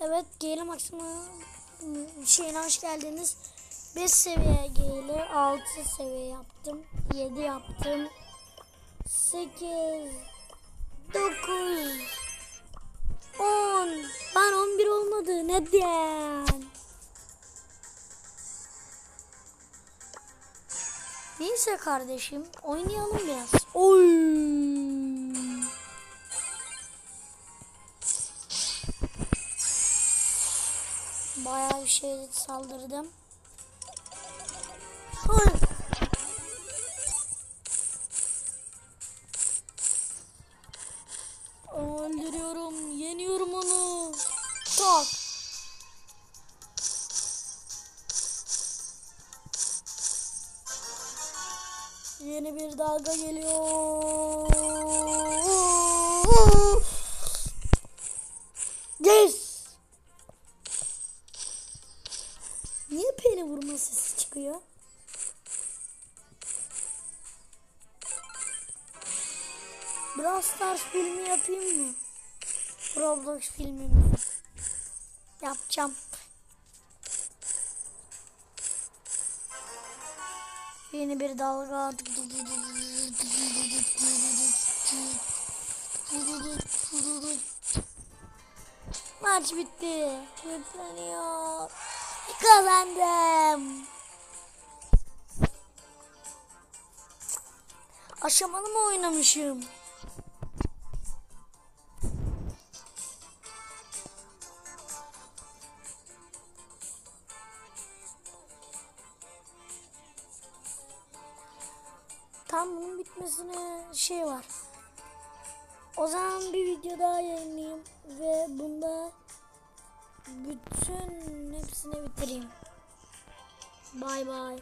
Evet Gale Maximum şeyine hoş geldiniz. 5 seviye Gale'i 6 seviye yaptım. 7 yaptım. 8 9 10 Ben 11 olmadı. Neden? Neyse kardeşim oynayalım biraz. Oy. Bayağı bir şey saldırdım. Hayır. Öldürüyorum, yeniyorum onu. Tak. Yeni bir dalga geliyor. Niye pele vurma sesi çıkıyor? Brawl Stars filmi yapayım mı? Roblox filmi mi? Yapacağım. Yeni bir dalga. Maç bitti. Yükleniyor. Kazandım. Aşamalı mı oynamışım? Tam bunun bitmesine şey var. O zaman bir video daha yayınlayayım ve bunda bütün hepsini bitireyim. Bay bay.